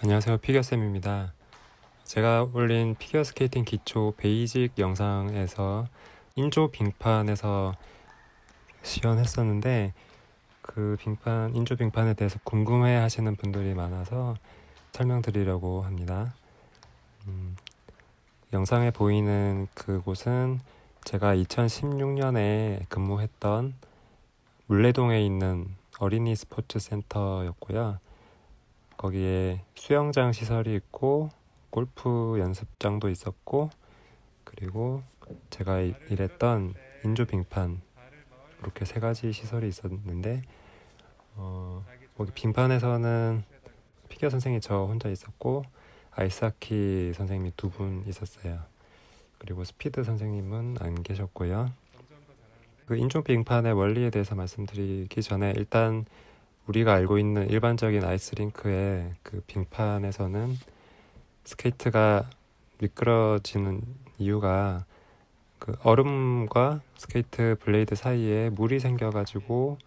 안녕하세요. 피겨쌤입니다. 제가 올린 피겨스케이팅 기초 베이직 영상에서 인조 빙판에서 시연했었는데 그 빙판 인조 빙판에 대해서 궁금해 하시는 분들이 많아서 설명드리려고 합니다. 음, 영상에 보이는 그곳은 제가 2016년에 근무했던 물레동에 있는 어린이 스포츠 센터였고요 거기에 수영장 시설이 있고 골프 연습장도 있었고 그리고 제가 이- 일했던 인조 빙판 이렇게 세 가지 시설이 있었는데 어, 거기 빙판에서는 피겨 선생이 저 혼자 있었고 아이스하키 선생님이 두 분 있었어요. 그리고 스피드 선생님은 안 계셨고요. 그 인조 빙판의 원리에 대해서 말씀드리기 전에 일단 우리가 알고 있는 일반적인 아이스링크의 그 빙판에서는 스케이트가 미끄러지는 이유가 그 얼음과 스케이트 블레이드 사이에 물이 생겨가지고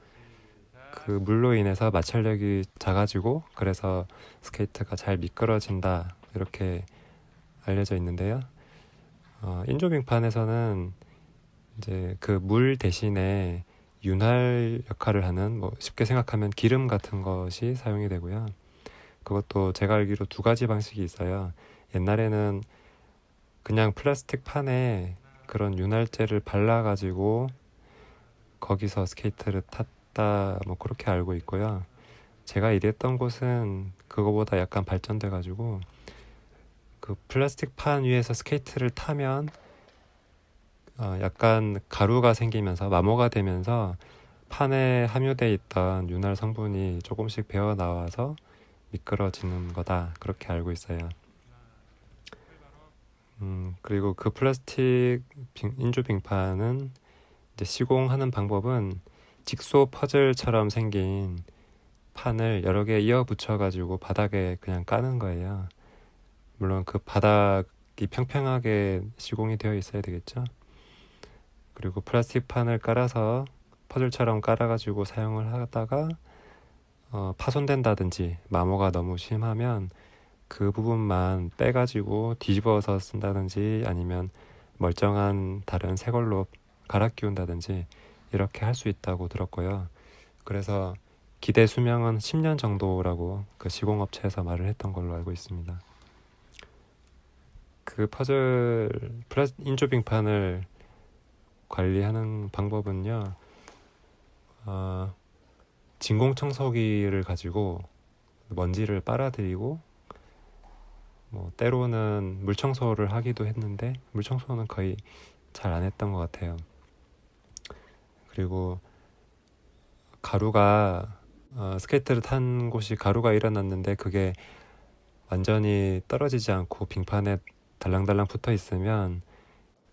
그 물로 인해서 마찰력이 작아지고 그래서 스케이트가 잘 미끄러진다 이렇게 알려져 있는데요. 어, 인조 빙판에서는 이제 그 물 대신에 윤활 역할을 하는 뭐 쉽게 생각하면 기름 같은 것이 사용이 되고요. 그것도 제가 알기로 두 가지 방식이 있어요. 옛날에는 그냥 플라스틱 판에 그런 윤활제를 발라가지고 거기서 스케이트를 탔다 뭐 그렇게 알고 있고요. 제가 일했던 곳은 그거보다 약간 발전돼가지고 그 플라스틱 판 위에서 스케이트를 타면 어, 약간 가루가 생기면서 마모가 되면서 판에 함유돼 있던 윤활 성분이 조금씩 배어 나와서 미끄러지는 거다 그렇게 알고 있어요. 음, 그리고 그 플라스틱 빙- 인조 빙판은 이제 시공하는 방법은 직소 퍼즐처럼 생긴 판을 여러 개 이어 붙여 가지고 바닥에 그냥 까는 거예요. 물론 그 바닥이 평평하게 시공이 되어 있어야 되겠죠. 그리고 플라스틱 판을 깔아서 퍼즐처럼 깔아가지고 사용을 하다가 어, 파손된다든지 마모가 너무 심하면 그 부분만 빼가지고 뒤집어서 쓴다든지 아니면 멀쩡한 다른 새 걸로 갈아 끼운다든지 이렇게 할 수 있다고 들었고요. 그래서 기대 수명은 10년 정도라고 그 시공업체에서 말을 했던 걸로 알고 있습니다. 그 퍼즐 플라스 인조 빙판을 관리하는 방법은요. 어, 진공 청소기를 가지고 먼지를 빨아들이고 뭐 때로는 물 청소를 하기도 했는데 물 청소는 거의 잘 안 했던 것 같아요. 그리고 가루가 어, 스케이트를 탄 곳이 가루가 일어났는데 그게 완전히 떨어지지 않고 빙판에 달랑달랑 붙어 있으면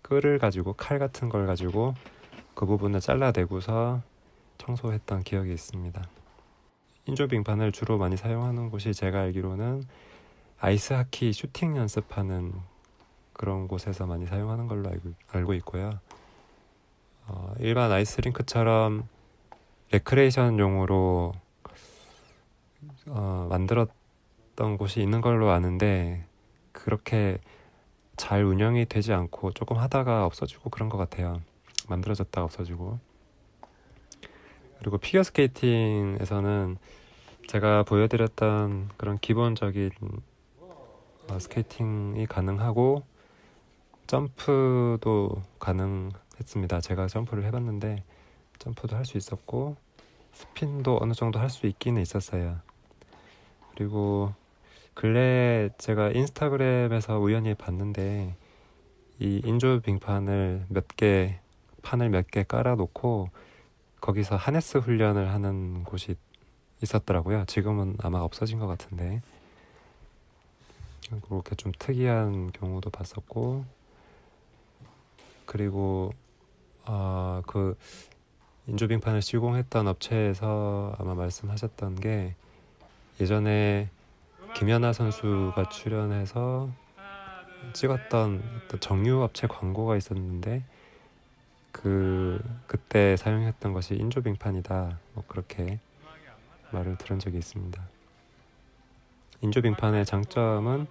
끌을 가지고 칼 같은 걸 가지고 그 부분을 잘라내고서 청소했던 기억이 있습니다. 인조 빙판을 주로 많이 사용하는 곳이 제가 알기로는 아이스 하키 슈팅 연습하는 그런 곳에서 많이 사용하는 걸로 알고, 알고 있고요. 어, 일반 아이스링크처럼 레크레이션용으로 어, 만들었던 곳이 있는 걸로 아는데 그렇게 잘 운영이 되지 않고 조금 하다가 없어지고 그런 것 같아요. 만들어졌다가 없어지고. 그리고 피겨 스케이팅에서는 제가 보여드렸던 그런 기본적인 어, 스케이팅이 가능하고 점프도 가능했습니다. 제가 점프를 해봤는데 점프도 할 수 있었고 스핀도 어느 정도 할 수 있기는 있었어요. 그리고 근래 제가 인스타그램에서 우연히 봤는데 이 인조 빙판을 몇 개 판을 몇 개 깔아놓고 거기서 하네스 훈련을 하는 곳이 있었더라고요. 지금은 아마 없어진 것 같은데 그렇게 좀 특이한 경우도 봤었고 그리고 아, 그 인조 빙판을 시공했던 업체에서 아마 말씀하셨던 게 예전에 김연아 선수가 출연해서 찍었던 어떤 정유 업체 광고가 있었는데 그 그때 사용했던 것이 인조빙판이다 뭐 그렇게 말을 들은 적이 있습니다. 인조빙판의 장점은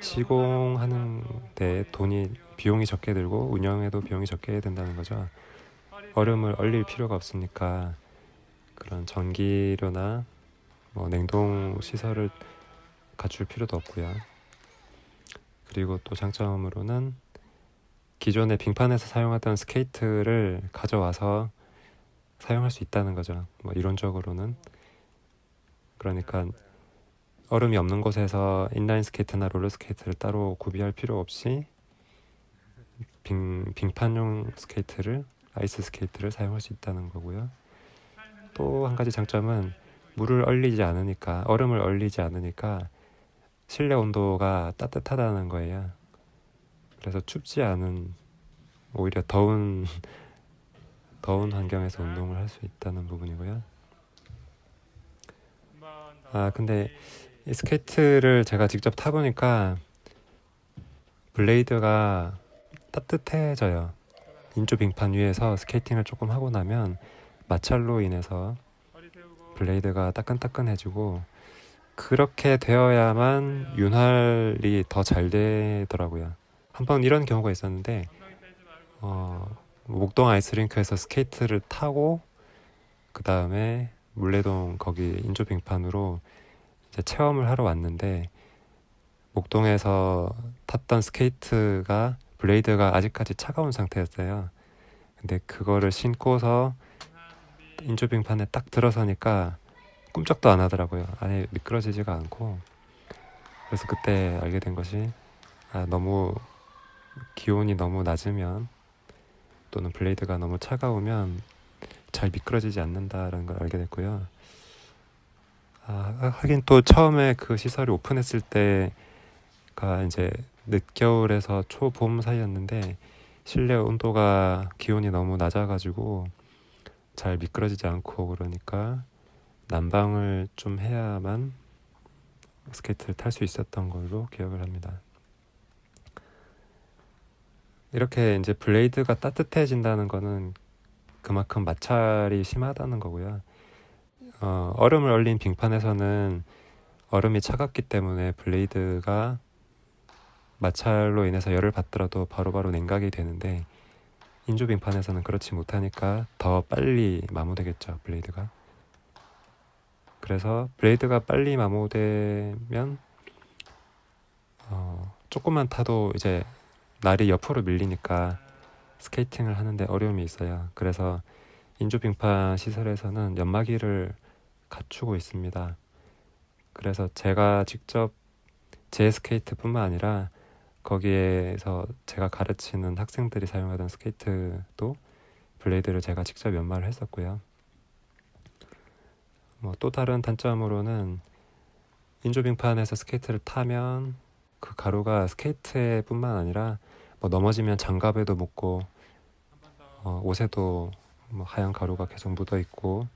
시공하는 데 돈이 비용이 적게 들고 운영에도 비용이 적게 든다는 거죠. 얼음을 얼릴 필요가 없으니까 그런 전기료나 뭐 냉동 시설을 갖출 필요도 없고요. 그리고 또 장점으로는 기존의 빙판에서 사용하던 스케이트를 가져와서 사용할 수 있다는 거죠. 뭐 이론적으로는 그러니까 얼음이 없는 곳에서 인라인 스케이트나 롤러 스케이트를 따로 구비할 필요 없이 빙, 빙판용 스케이트를 아이스 스케이트를 사용할 수 있다는 거고요. 또 한 가지 장점은 물을 얼리지 않으니까 얼음을 얼리지 않으니까 실내 온도가 따뜻하다는 거예요. 그래서 춥지 않은 오히려 더운 더운 환경에서 운동을 할 수 있다는 부분이고요. 아 근데 이 스케이트를 제가 직접 타보니까 블레이드가 따뜻해져요. 인조 빙판 위에서 스케이팅을 조금 하고 나면 마찰로 인해서 블레이드가 따끈따끈해지고 그렇게 되어야만 윤활이 더 잘 되더라고요. 한 번 이런 경우가 있었는데 어, 목동 아이스링크에서 스케이트를 타고 그 다음에 물레동 거기 인조 빙판으로 이제 체험을 하러 왔는데 목동에서 탔던 스케이트가 블레이드가 아직까지 차가운 상태였어요. 근데 그거를 신고서 인조빙판에 딱 들어서니까 꿈쩍도 안 하더라고요. 안에 미끄러지지가 않고 그래서 그때 알게 된 것이 아, 너무 기온이 너무 낮으면 또는 블레이드가 너무 차가우면 잘 미끄러지지 않는다라는 걸 알게 됐고요. 아, 하긴 또 처음에 그 시설이 오픈했을 때가 이제 늦겨울에서 초봄 사이였는데 실내 온도가 기온이 너무 낮아가지고 잘 미끄러지지 않고 그러니까 난방을 좀 해야만 스케이트를 탈 수 있었던 걸로 기억을 합니다. 이렇게 이제 블레이드가 따뜻해진다는 거는 그만큼 마찰이 심하다는 거고요. 어, 얼음을 얼린 빙판에서는 얼음이 차갑기 때문에 블레이드가 마찰로 인해서 열을 받더라도 바로바로 냉각이 되는데 인조 빙판에서는 그렇지 못하니까 더 빨리 마모되겠죠 블레이드가. 그래서 블레이드가 빨리 마모되면 어, 조금만 타도 이제 날이 옆으로 밀리니까 스케이팅을 하는데 어려움이 있어요. 그래서 인조 빙판 시설에서는 연마기를 갖추고 있습니다. 그래서 제가 직접 제 스케이트뿐만 아니라 거기에서 제가 가르치는 학생들이 사용하던 스케이트도 블레이드를 제가 직접 연마를 했었고요. 뭐 또 다른 단점으로는 인조빙판에서 스케이트를 타면 그 가루가 스케이트에뿐만 아니라 뭐 넘어지면 장갑에도 묻고 어, 옷에도 뭐 하얀 가루가 계속 묻어 있고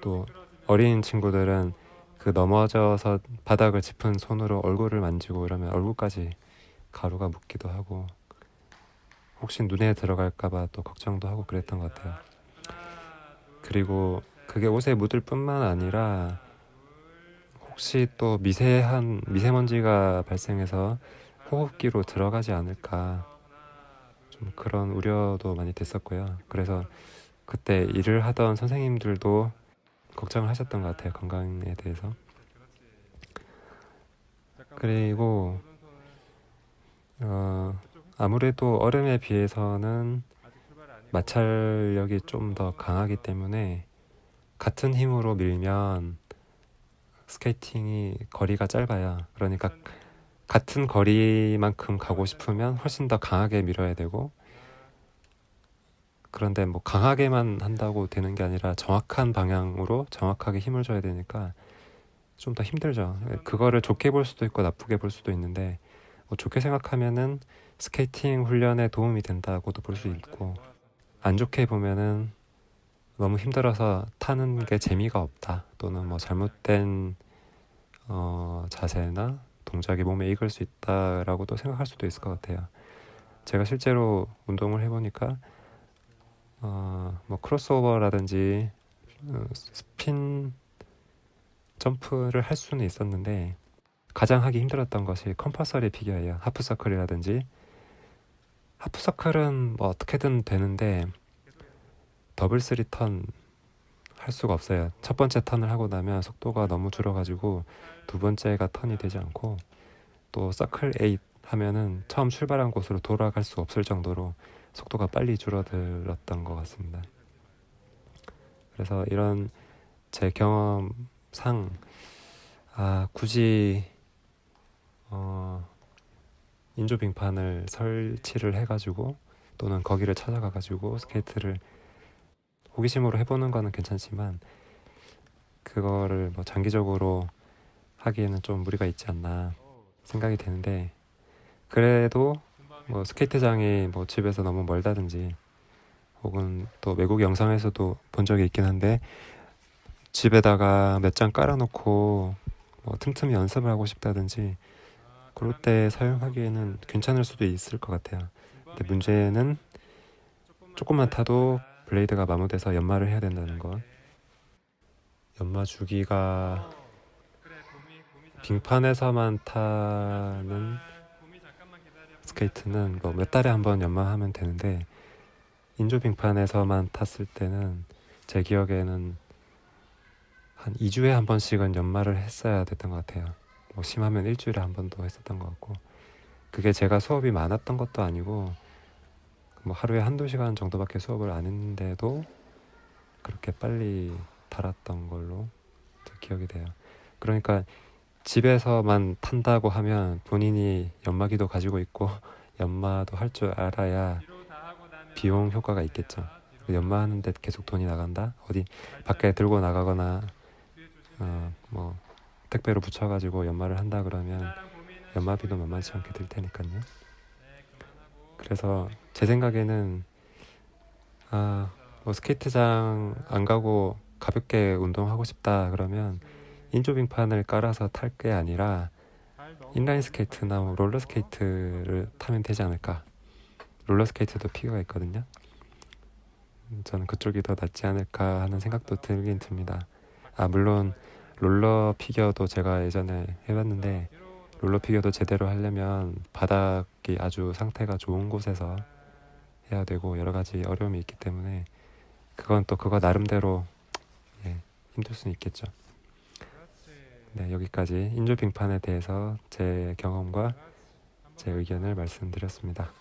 또 어린 친구들은 그 넘어져서 바닥을 짚은 손으로 얼굴을 만지고 이러면 얼굴까지 가루가 묻기도 하고 혹시 눈에 들어갈까봐 또 걱정도 하고 그랬던 것 같아요. 그리고 그게 옷에 묻을 뿐만 아니라 혹시 또 미세한 미세먼지가 발생해서 호흡기로 들어가지 않을까 좀 그런 우려도 많이 됐었고요. 그래서 그때 일을 하던 선생님들도 걱정을 하셨던 것 같아요. 건강에 대해서. 그리고 어, 아무래도 얼음에 비해서는 마찰력이 좀 더 강하기 때문에 같은 힘으로 밀면 스케이팅이 거리가 짧아요. 그러니까 같은 거리만큼 가고 싶으면 훨씬 더 강하게 밀어야 되고 그런데 뭐 강하게만 한다고 되는 게 아니라 정확한 방향으로 정확하게 힘을 줘야 되니까 좀 더 힘들죠. 그거를 좋게 볼 수도 있고 나쁘게 볼 수도 있는데 뭐 좋게 생각하면은 스케이팅 훈련에 도움이 된다고도 볼 수 있고 안 좋게 보면은 너무 힘들어서 타는 게 재미가 없다 또는 뭐 잘못된 어, 자세나 동작이 몸에 익을 수 있다라고도 생각할 수도 있을 것 같아요. 제가 실제로 운동을 해보니까 어, 뭐 크로스오버라든지 어, 스핀 점프를 할 수는 있었는데 가장 하기 힘들었던 것이 컴퍼서리 피겨예요. 하프 서클이라든지 하프 서클은 뭐 어떻게든 되는데 더블 쓰리 턴 할 수가 없어요. 첫 번째 턴을 하고 나면 속도가 너무 줄어가지고 두 번째가 턴이 되지 않고 또 서클 8 하면은 처음 출발한 곳으로 돌아갈 수 없을 정도로 속도가 빨리 줄어들었던 것 같습니다. 그래서 이런 제 경험상 아 굳이 어 인조 빙판을 설치를 해가지고 또는 거기를 찾아가가지고 스케이트를 호기심으로 해보는 거는 괜찮지만 그거를 뭐 장기적으로 하기에는 좀 무리가 있지 않나 생각이 되는데 그래도 뭐 스케이트장이 뭐 집에서 너무 멀다든지 혹은 또 외국 영상에서도 본 적이 있긴 한데 집에다가 몇 장 깔아놓고 뭐 틈틈이 연습을 하고 싶다든지 그럴 때 사용하기에는 괜찮을 수도 있을 것 같아요. 근데 문제는 조금만 타도 블레이드가 마모돼서 연마를 해야 된다는 것. 연마 주기가 빙판에서만 타는 스케이트는 뭐 몇 달에 한 번 연마하면 되는데 인조 빙판에서만 탔을 때는 제 기억에는 한 2주에 한 번씩은 연마를 했어야 됐던 것 같아요. 뭐 심하면 일주일에 한 번도 했었던 것 같고 그게 제가 수업이 많았던 것도 아니고 뭐 하루에 한두 시간 정도밖에 수업을 안 했는데도 그렇게 빨리 달았던 걸로 저 기억이 돼요. 그러니까 집에서만 탄다고 하면 본인이 연마기도 가지고 있고 연마도 할 줄 알아야 비용 효과가 있겠죠. 연마하는데 계속 돈이 나간다? 어디 밖에 들고 나가거나 어, 뭐 택배로 붙여가지고 연마를 한다 그러면 연마비도 만만치 않게 들 테니까요. 그래서 제 생각에는 아, 뭐 스케이트장 안 가고 가볍게 운동하고 싶다 그러면 인조빙판을 깔아서 탈 게 아니라 인라인 스케이트나 뭐 롤러 스케이트를 타면 되지 않을까. 롤러 스케이트도 피겨가 있거든요. 음, 저는 그쪽이 더 낫지 않을까 하는 생각도 들긴 듭니다. 아 물론 롤러 피겨도 제가 예전에 해봤는데 롤러 피겨도 제대로 하려면 바닥이 아주 상태가 좋은 곳에서 해야 되고 여러 가지 어려움이 있기 때문에 그건 또 그거 나름대로 예, 힘들 수는 있겠죠. 네, 여기까지 인조 빙판에 대해서 제 경험과 제 의견을 말씀드렸습니다.